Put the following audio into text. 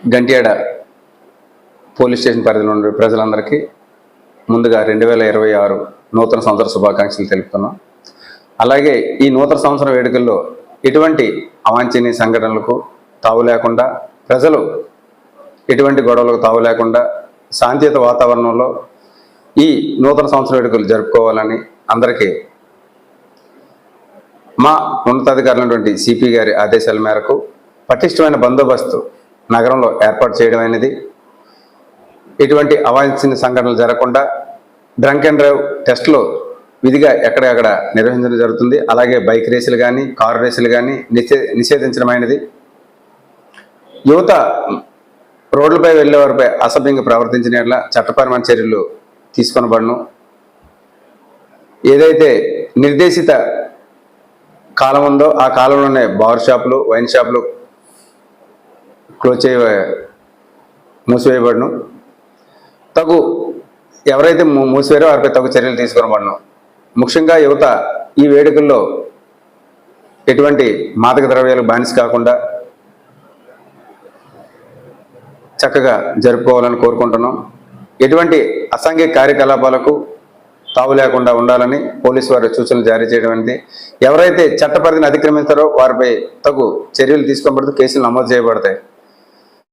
Gantyada police station పరిధిలో ఉండే ప్రజలందరికీ ముందుగా రెండు వేల ఇరవై ఆరు నూతన సంవత్సర శుభాకాంక్షలు తెలుపుతున్నాం. అలాగే ఈ నూతన సంవత్సర వేడుకల్లో ఎటువంటి అవాంఛనీయ సంఘటనలకు తావు లేకుండా ప్రజలు ఎటువంటి గొడవలకు తావు లేకుండా శాంతియుత వాతావరణంలో ఈ నూతన సంవత్సర వేడుకలు జరుపుకోవాలని అందరికీ మా ఉన్నతాధికారులైనటువంటి సిపి గారి ఆదేశాల మేరకు పటిష్టమైన బందోబస్తు నగరంలో ఏర్పాటు చేయడం అనేది ఎటువంటి అవాంఛనీయ సంఘటనలు జరగకుండా డ్రంక్ అండ్ డ్రైవ్ టెస్ట్లో విధిగా ఎక్కడెక్కడ నిర్వహించడం జరుగుతుంది. అలాగే బైక్ రేసులు కానీ కారు రేసులు కానీ నిషే నిషేధించడమైనది. యువత రోడ్లపై వెళ్ళే వారిపై అసభ్యంగా ప్రవర్తించిన చట్టపరమైన చర్యలు తీసుకొనబడను. ఏదైతే నిర్దేశిత కాలం ఉందో ఆ కాలంలోనే బార్ షాపులు వైన్ షాపులు క్లోజ్ చేయ మూసివేయబడను. తగు ఎవరైతే మూసివేరో వారిపై తగు చర్యలు తీసుకొనబడను ముఖ్యంగా యువత ఈ వేడుకల్లో ఎటువంటి మాదక ద్రవ్యాలు బానిస కాకుండా చక్కగా జరుపుకోవాలని కోరుకుంటున్నాం. ఎటువంటి అసాంఘిక కార్యకలాపాలకు తావు లేకుండా ఉండాలని పోలీసు వారి సూచనలు జారీ చేయడం అనేది. ఎవరైతే చట్ట పరిధిని అతిక్రమిస్తారో వారిపై తగు చర్యలు తీసుకోబడుతూ కేసులు నమోదు చేయబడతాయి.